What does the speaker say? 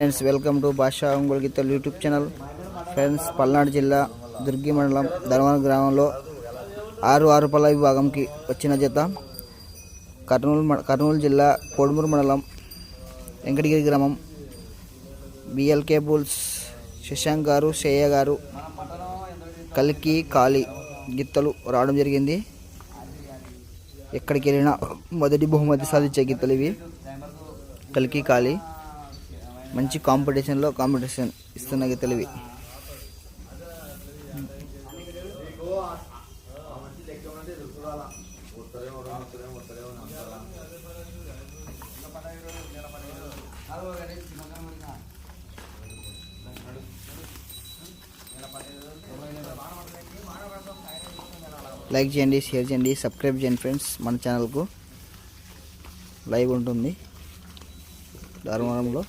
Friends welcome to భాషా ఒంగోలు గీతలు YouTube channel. Friends Palnadu జిల్లా దుర్గి మండలం ధర్మవరం గ్రామంలో ఆరు ఆరు పల్ల విభాగంకి వచ్చిన జత కర్నూలు మ- కర్నూలు జిల్లా కోడుమూరు మండలం వెంకటగిరి గ్రామం బిఎల్కే బుల్స్ శశాంక్ గారు శ్రేయ గారు కలికి కాళీ గిత్తలు రావడం జరిగింది. ఎక్కడికి వెళ్ళినా మొదటి బహుమతి సాధించే గిత్తలు ఇవి. కలికి కాళీ మంచి కాంపిటీషన్లో కాంపిటీషన్ ఇస్తున్నది తెలివి లైక్ చేయండి షేర్ చేయండి సబ్స్క్రైబ్ చేయండి ఫ్రెండ్స్ మన ఛానల్కు లైవ్ ఉంటుంది. ధర్మవరంలో